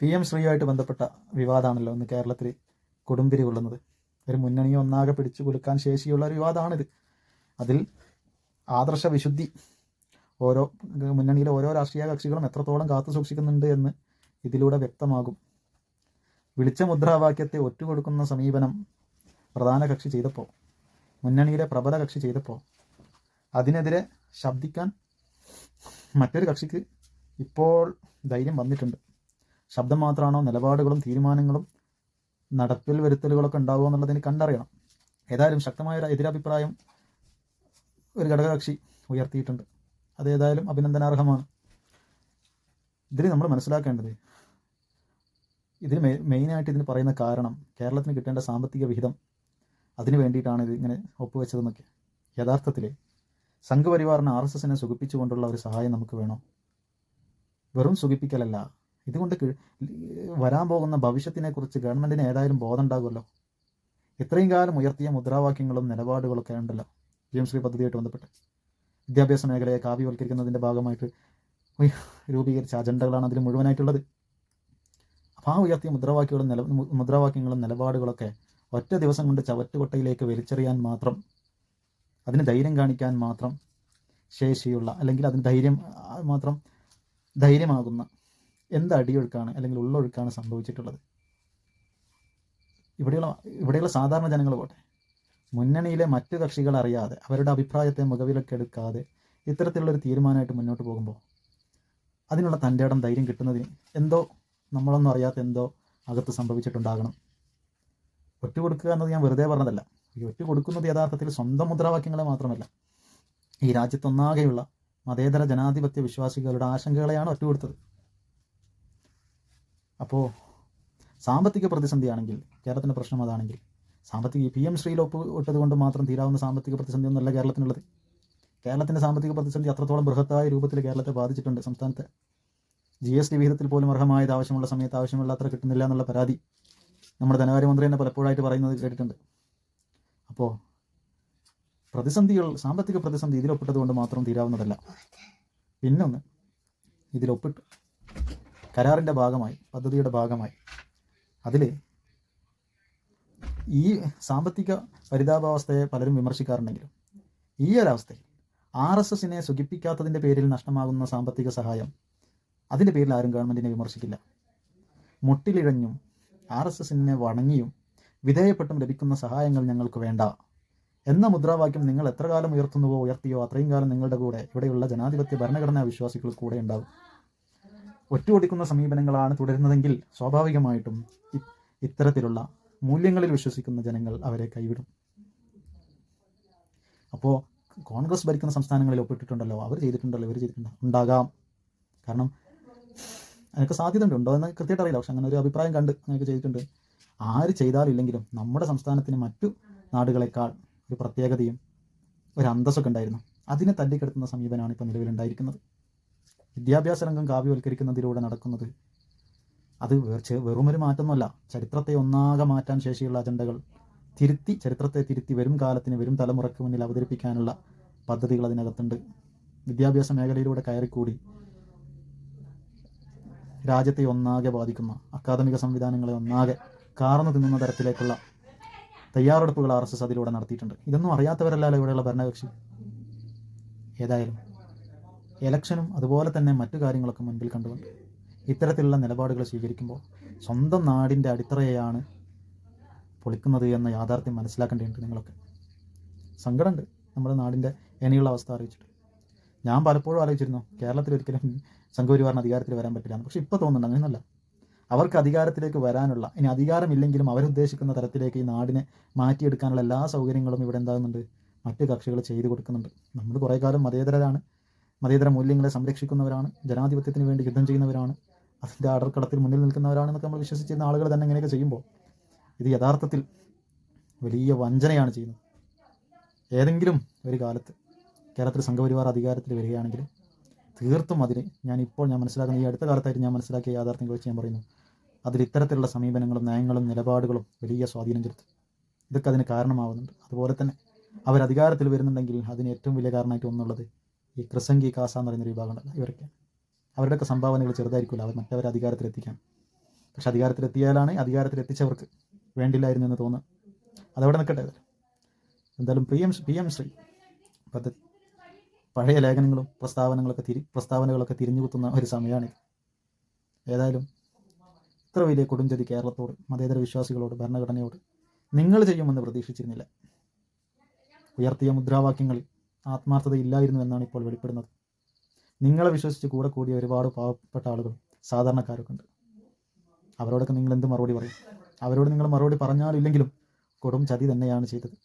P M ശ്രീയുമായിട്ട് ബന്ധപ്പെട്ട വിവാദമാണല്ലോ ഇന്ന് കേരളത്തിൽ കൊടുമ്പിരി കൊള്ളുന്നത്. ഒരു മുന്നണിയെ ഒന്നാകെ പിടിച്ചു കൊടുക്കാൻ ശേഷിയുള്ള ഒരു വിവാദമാണിത്. അതിൽ ആദർശ വിശുദ്ധി ഓരോ മുന്നണിയിലെ ഓരോ രാഷ്ട്രീയ കക്ഷികളും എത്രത്തോളം കാത്തു സൂക്ഷിക്കുന്നുണ്ട് എന്ന് ഇതിലൂടെ വ്യക്തമാകും. വിളിച്ച മുദ്രാവാക്യത്തെ ഒറ്റുകൊടുക്കുന്ന സമീപനം പ്രധാന കക്ഷി ചെയ്തപ്പോൾ മുന്നണിയിലെ പ്രബല കക്ഷി ചെയ്തപ്പോൾ അതിനെതിരെ ശബ്ദിക്കാൻ മറ്റൊരു കക്ഷിക്ക് ഇപ്പോൾ ധൈര്യം വന്നിട്ടുണ്ട്. ശബ്ദം മാത്രമാണോ നിലപാടുകളും തീരുമാനങ്ങളും നടപ്പിൽ വരുത്തലുകളൊക്കെ ഉണ്ടാവുക എന്നുള്ളതിന് കണ്ടറിയണം. ഏതായാലും ശക്തമായ ഒരു എതിരഭിപ്രായം ഒരു ഘടകകക്ഷി ഉയർത്തിയിട്ടുണ്ട്. അത് ഏതായാലും അഭിനന്ദനാർഹമാണ്. ഇതിൽ നമ്മൾ മനസ്സിലാക്കേണ്ടത് ഇതിന് മെയിനായിട്ട് ഇതിന് പറയുന്ന കാരണം കേരളത്തിന് കിട്ടേണ്ട സാമ്പത്തിക വിഹിതം അതിന് വേണ്ടിയിട്ടാണ് ഇത് ഇങ്ങനെ ഒപ്പുവെച്ചതെന്നൊക്കെ. യഥാർത്ഥത്തിൽ സംഘപരിവാറിന് ആർ എസ് എസിനെ സുഖിപ്പിച്ചുകൊണ്ടുള്ള ഒരു സഹായം നമുക്ക് വേണം. വെറും സുഖിപ്പിക്കലല്ല ഇതുകൊണ്ട് വരാൻ പോകുന്ന ഭവിഷ്യത്തിനെക്കുറിച്ച് ഗവൺമെന്റിന് ഏതായാലും ബോധം ഉണ്ടാകുമല്ലോ ഇത്രയും കാലം ഉയർത്തിയ മുദ്രാവാക്യങ്ങളും നിലപാടുകളൊക്കെ ഉണ്ടല്ലോ. ജീവശ്രീ ശ്രീ പദ്ധതിയായിട്ട് ബന്ധപ്പെട്ട്. വിദ്യാഭ്യാസ മേഖലയെ കാവ്യവൽക്കരിക്കുന്നതിന്റെ ഭാഗമായിട്ട് രൂപീകരിച്ച അജണ്ടകളാണ് അതിൽ മുഴുവനായിട്ടുള്ളത്. അപ്പോൾ ആ ഉയർത്തിയ മുദ്രാവാക്യങ്ങളും നില മുദ്രാവാക്യങ്ങളും നിലപാടുകളൊക്കെ ഒറ്റ ദിവസം കൊണ്ട് ചവറ്റുകൊട്ടയിലേക്ക് വലിച്ചെറിയാൻ മാത്രം അതിന് ധൈര്യം കാണിക്കാൻ മാത്രം ശേഷിയുള്ള അല്ലെങ്കിൽ അതിന് ധൈര്യം മാത്രം ധൈര്യമാകുന്ന എന്ത് അടിയൊഴുക്കാണ് അല്ലെങ്കിൽ ഉള്ളൊഴുക്കാണ് സംഭവിച്ചിട്ടുള്ളത്? ഇവിടെയുള്ള ഇവിടെയുള്ള സാധാരണ ജനങ്ങൾ പോട്ടെ. മുന്നണിയിലെ മറ്റു കക്ഷികൾ അറിയാതെ അവരുടെ അഭിപ്രായത്തെ മുഖവിലൊക്കെ എടുക്കാതെ ഇത്തരത്തിലുള്ളൊരു തീരുമാനമായിട്ട് മുന്നോട്ട് പോകുമ്പോൾ അതിനുള്ള തന്റെ ഇടം ധൈര്യം കിട്ടുന്നതിന് എന്തോ നമ്മളൊന്നും അറിയാത്ത എന്തോ അകത്ത് സംഭവിച്ചിട്ടുണ്ടാകണം. ഒറ്റ കൊടുക്കുക എന്നത് ഞാൻ വെറുതെ പറഞ്ഞതല്ല. ഈ ഒറ്റ കൊടുക്കുന്നത് യഥാർത്ഥത്തിൽ സ്വന്തം മുദ്രാവാക്യങ്ങളെ മാത്രമല്ല. ഈ രാജ്യത്തൊന്നാകെയുള്ള മതേതര ജനാധിപത്യ വിശ്വാസികളുടെ ആശങ്കകളെയാണ് ഒറ്റ കൊടുത്തത് അപ്പോൾ സാമ്പത്തിക പ്രതിസന്ധിയാണെങ്കിൽ കേരളത്തിന്റെ പ്രശ്നം അതാണെങ്കിൽ സാമ്പത്തിക പി എം ശ്രീയിൽ ഒപ്പ് ഇട്ടത് മാത്രം തീരാവുന്ന സാമ്പത്തിക പ്രതിസന്ധി ഒന്നല്ല കേരളത്തിനുള്ളത്. കേരളത്തിന്റെ സാമ്പത്തിക പ്രതിസന്ധി അത്രത്തോളം ബൃഹത്തായ രൂപത്തിൽ കേരളത്തെ ബാധിച്ചിട്ടുണ്ട് സംസ്ഥാനത്തെ. ജി എസ് ടി വിഹിതത്തിൽ പോലും അർഹമായത് ആവശ്യമുള്ള സമയത്ത് ആവശ്യമുള്ളത്ര കിട്ടുന്നില്ല എന്നുള്ള പരാതി നമ്മുടെ ധനകാര്യമന്ത്രി തന്നെ പലപ്പോഴായിട്ട് പറയുന്നത് കേട്ടിട്ടുണ്ട്. അപ്പോൾ പ്രതിസന്ധികൾ സാമ്പത്തിക പ്രതിസന്ധി ഇതിലൊപ്പിട്ടത് കൊണ്ട് മാത്രം തീരാവുന്നതല്ല. പിന്നൊന്ന് ഇതിലൊപ്പിട്ടു. കരാറിന്റെ ഭാഗമായി പദ്ധതിയുടെ ഭാഗമായി. അതിൽ ഈ സാമ്പത്തിക പരിതാപാവസ്ഥയെ പലരും വിമർശിക്കാറുണ്ടെങ്കിലും ഈ ഒരവസ്ഥയിൽ ആർ എസ് എസിനെ സുഖിപ്പിക്കാത്തതിന്റെ പേരിൽ നഷ്ടമാകുന്ന സാമ്പത്തിക സഹായം അതിന്റെ പേരിൽ ആരും ഗവൺമെന്റിനെ വിമർശിക്കില്ല. മുട്ടിലിഴഞ്ഞും ആർ എസ് എസിനെ വണങ്ങിയും വിധേയപ്പെട്ടും ലഭിക്കുന്ന സഹായങ്ങൾ ഞങ്ങൾക്ക് വേണ്ട എന്ന മുദ്രാവാക്യം നിങ്ങൾ എത്ര കാലം ഉയർത്തുന്നുവോ ഉയർത്തിയോ അത്രയും കാലം നിങ്ങളുടെ കൂടെ ഇവിടെയുള്ള ജനാധിപത്യ ഭരണഘടനാ വിശ്വാസികൾ കൂടെ ഉണ്ടാകും ഒറ്റുകൊടുക്കുന്ന സമീപനങ്ങളാണ് തുടരുന്നതെങ്കിൽ സ്വാഭാവികമായിട്ടും ഇത്തരത്തിലുള്ള മൂല്യങ്ങളിൽ വിശ്വസിക്കുന്ന ജനങ്ങൾ അവരെ കൈവിടും. അപ്പോൾ കോൺഗ്രസ് ഭരിക്കുന്ന സംസ്ഥാനങ്ങളിൽ ഒപ്പിട്ടിട്ടുണ്ടല്ലോ അവർ ചെയ്തിട്ടുണ്ടല്ലോ ഇവർ ചെയ്തിട്ടുണ്ടോ ഉണ്ടാകാം. കാരണം അതിനൊക്കെ സാധ്യത ഉണ്ട് എന്ന് കൃത്യമായിട്ട് അറിയില്ല. പക്ഷെ അങ്ങനെ ഒരു അഭിപ്രായം കണ്ട് അങ്ങനെയൊക്കെ ചെയ്തിട്ടുണ്ട്. ആര് ചെയ്താലും ഇല്ലെങ്കിലും നമ്മുടെ സംസ്ഥാനത്തിന് മറ്റു നാടുകളെക്കാൾ ഒരു പ്രത്യേകതയും ഒരു അന്തസ്സൊക്കെ ഉണ്ടായിരുന്നു. അതിനെ തല്ലിക്കെടുത്തുന്ന സമീപനമാണ് ഇപ്പോൾ നിലവിലുണ്ടായിരിക്കുന്നത്. വിദ്യാഭ്യാസ രംഗം കാവ്യവൽക്കരിക്കുന്നതിലൂടെ നടക്കുന്നത്. അത് വെറുമൊരു മാറ്റമൊന്നുമല്ല. ചരിത്രത്തെ ഒന്നാകെ മാറ്റാൻ ശേഷിയുള്ള അജണ്ടകൾ തിരുത്തി ചരിത്രത്തെ തിരുത്തി വരും കാലത്തിന് വരും തലമുറയ്ക്ക് മുന്നിൽ അവതരിപ്പിക്കാനുള്ള പദ്ധതികൾ അതിനകത്തുണ്ട്. വിദ്യാഭ്യാസ മേഖലയിലൂടെ കയറിക്കൂടി രാജ്യത്തെ ഒന്നാകെ ബാധിക്കുന്ന അക്കാദമിക സംവിധാനങ്ങളെ ഒന്നാകെ കാർന്നു തിന്നുന്ന തരത്തിലേക്കുള്ള തയ്യാറെടുപ്പുകൾ ആർ എസ് എസ് അതിലൂടെ നടത്തിയിട്ടുണ്ട്. ഇതൊന്നും അറിയാത്തവരല്ലല്ലോ ഇവിടെയുള്ള ഭരണകക്ഷി? ഏതായാലും. ഇലക്ഷനും അതുപോലെ തന്നെ മറ്റു കാര്യങ്ങളൊക്കെ മുൻപിൽ കണ്ടുകൊണ്ട് ഇത്തരത്തിലുള്ള നിലപാടുകൾ സ്വീകരിക്കുമ്പോൾ സ്വന്തം നാടിന്റെ അടിത്തറയാണ് പൊളിക്കുന്നത് എന്ന യാഥാർത്ഥ്യം മനസ്സിലാക്കേണ്ടതുണ്ട് നിങ്ങളൊക്കെ. സങ്കടമുണ്ട് നമ്മുടെ നാടിന്റെ ഇനിയുള്ള അവസ്ഥ അറിയിച്ചിട്ട്. ഞാൻ പലപ്പോഴും ആലോചിച്ചിരുന്നു കേരളത്തിൽ ഒരിക്കലും സംഘപരിവാറിന് അധികാരത്തിൽ വരാൻ പറ്റില്ല. പക്ഷെ ഇപ്പോൾ തോന്നുന്നുണ്ട് അങ്ങനെയൊന്നല്ല അവർക്ക് അധികാരത്തിലേക്ക് വരാനുള്ള ഇനി അധികാരമില്ലെങ്കിലും അവരുദ്ദേശിക്കുന്ന തരത്തിലേക്ക് ഈ നാടിനെ മാറ്റിയെടുക്കാനുള്ള എല്ലാ സൗകര്യങ്ങളും ഇവിടെ എന്താകുന്നുണ്ട് മറ്റ് കക്ഷികൾ ചെയ്തു കൊടുക്കുന്നുണ്ട്. നമ്മൾ കുറേ കാലം മതേതരരാണ്. മതേതര മൂല്യങ്ങളെ സംരക്ഷിക്കുന്നവരാണ് ജനാധിപത്യത്തിന് വേണ്ടി യുദ്ധം ചെയ്യുന്നവരാണ് അതിന്റെ അടർക്കടത്തിൽ മുന്നിൽ നിൽക്കുന്നവരാണെന്നൊക്കെ നമ്മൾ വിശ്വസിച്ചിരുന്ന ആളുകൾ തന്നെ ഇങ്ങനെയൊക്കെ ചെയ്യുമ്പോൾ ഇത് യഥാർത്ഥത്തിൽ വലിയ വഞ്ചനയാണ് ചെയ്യുന്നത്. ഏതെങ്കിലും ഒരു കാലത്ത് കേരളത്തിൽ സംഘപരിവാർ അധികാരത്തിൽ വരികയാണെങ്കിൽ തീർത്തും അതിന് ഞാൻ ഇപ്പോൾ ഞാൻ മനസ്സിലാക്കുന്ന ഈ അടുത്ത കാലത്തായിട്ട് ഞാൻ മനസ്സിലാക്കിയ യാഥാർത്ഥ്യങ്ങൾ വെച്ച് ഞാൻ പറയുന്നു. അതിൽ ഇത്തരത്തിലുള്ള സമീപനങ്ങളും നയങ്ങളും നിലപാടുകളും വലിയ സ്വാധീനം ചെലുത്തും. ഇതൊക്കെ അതിന് കാരണമാവുന്നുണ്ട്. അതുപോലെ തന്നെ അവർ അധികാരത്തിൽ വരുന്നുണ്ടെങ്കിൽ അതിന് ഏറ്റവും വലിയ കാരണമായിട്ട് ഒന്നുള്ളത് ഈ ക്രിസംഗി കാസ എന്ന് പറയുന്ന ഒരു വിഭാഗമുണ്ടല്ലോ ഇവരൊക്കെ. അവരുടെയൊക്കെ സംഭാവനകൾ ചെറുതായിരിക്കില്ല അവർ മറ്റവരെ അധികാരത്തിലെത്തിക്കാൻ. പക്ഷെ അധികാരത്തിലെത്തിയാലാണ് അധികാരത്തിലെത്തിച്ചവർക്ക് വേണ്ടില്ലായിരുന്നു എന്ന് തോന്നുന്നു അതവിടെ നിൽക്കട്ടെ എന്തായാലും P M P M Shri പദ്ധതി പഴയ ലേഖനങ്ങളും പ്രസ്താവനകളൊക്കെ തിരി പ്രസ്താവനകളൊക്കെ തിരിഞ്ഞു കുത്തുന്ന ഒരു സമയമാണിത്. ഏതായാലും ഇത്ര വലിയ കൊടുംചതി കേരളത്തോട് മതേതര വിശ്വാസികളോട് ഭരണഘടനയോട് നിങ്ങൾ ചെയ്യുമെന്ന് പ്രതീക്ഷിച്ചിരുന്നില്ല. ഉയർത്തിയ മുദ്രാവാക്യങ്ങളിൽ ആത്മാർത്ഥതയില്ലായിരുന്നു എന്നാണ് ഇപ്പോൾ വെളിപ്പെടുന്നത്. നിങ്ങളെ വിശ്വസിച്ച് കൂടെ കൂടിയ ഒരുപാട് പാവപ്പെട്ട ആളുകൾ സാധാരണക്കാരൊക്കെ ഉണ്ട് അവരോടൊക്കെ നിങ്ങൾ എന്ത് മറുപടി പറയും? അവരോട് നിങ്ങൾ മറുപടി പറഞ്ഞാലില്ലെങ്കിലും കൊടും ചതി തന്നെയാണ് ചെയ്തത്.